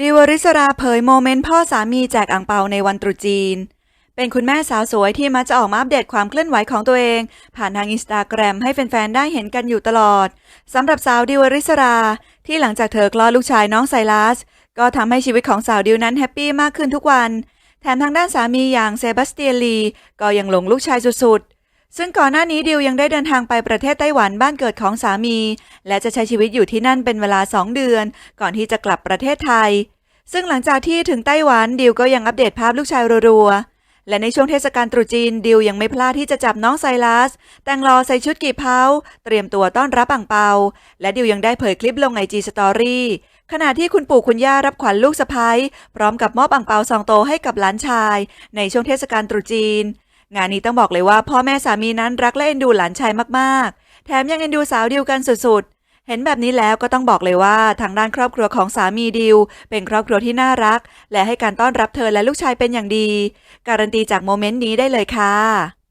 ดิวริศราเผยโมเมนต์พ่อสามีแจกอ่างเปาในวันตรุษจีน เป็นคุณแม่สาวสวยที่มักจะออกมาอัปเดตความเคลื่อนไหวของตัวเอง ผ่านทางอินสตาแกรมให้แฟนๆ ได้เห็นกันอยู่ตลอดสำหรับสาวดิวริศรา ที่หลังจากเธอคลอดลูกชายน้องไซรัส ก็ทำให้ชีวิตของสาวดิวนั้นแฮปปี้มากขึ้นทุกวัน แถมทางด้านสามีอย่างเซบาสเตียนลีก็ยังหลงลูกชายสุดๆ ซึ่งก่อนหน้านี้ดิวยังได้เดินทางไปประเทศไต้หวันบ้านเกิดของสามี และจะใช้ชีวิตอยู่ที่นั่นเป็นเวลา 2 เดือน ก่อนที่จะกลับประเทศไทย ซึ่งหลังจากที่ถึงไต้หวันดิวก็ยังอัปเดตภาพลูกชายรัวๆ และในช่วงเทศกาลตรุษจีนดิวยังไม่พลาดที่จะจับน้องไซรัส แต่งรอใส่ชุดกี่เผาเตรียมตัวต้อนรับอ่างเปา และดิวยังได้เผยคลิปลงไอจีสตอรี่ขณะที่คุณปู่คุณย่ารับขวัญลูกสะพ้ยพร้อมกับมอบอ่างเปาซองโตให้กับหลานชาย ในช่วงเทศกาลตรุษจีน งานนี้ต้องบอกเลยว่าพ่อแม่สามีนั้นรักและเอ็นดูหลานชายมากๆ แถมยังเอ็นดูสาวดิวกันสุดๆ เห็นแบบนี้แล้วก็ต้องบอกเลยว่าทางด้านครอบครัวของสามีดิว เป็นครอบครัวที่น่ารัก และให้การต้อนรับเธอและลูกชายเป็นอย่างดี การันตีจากโมเมนต์นี้ได้เลยค่ะ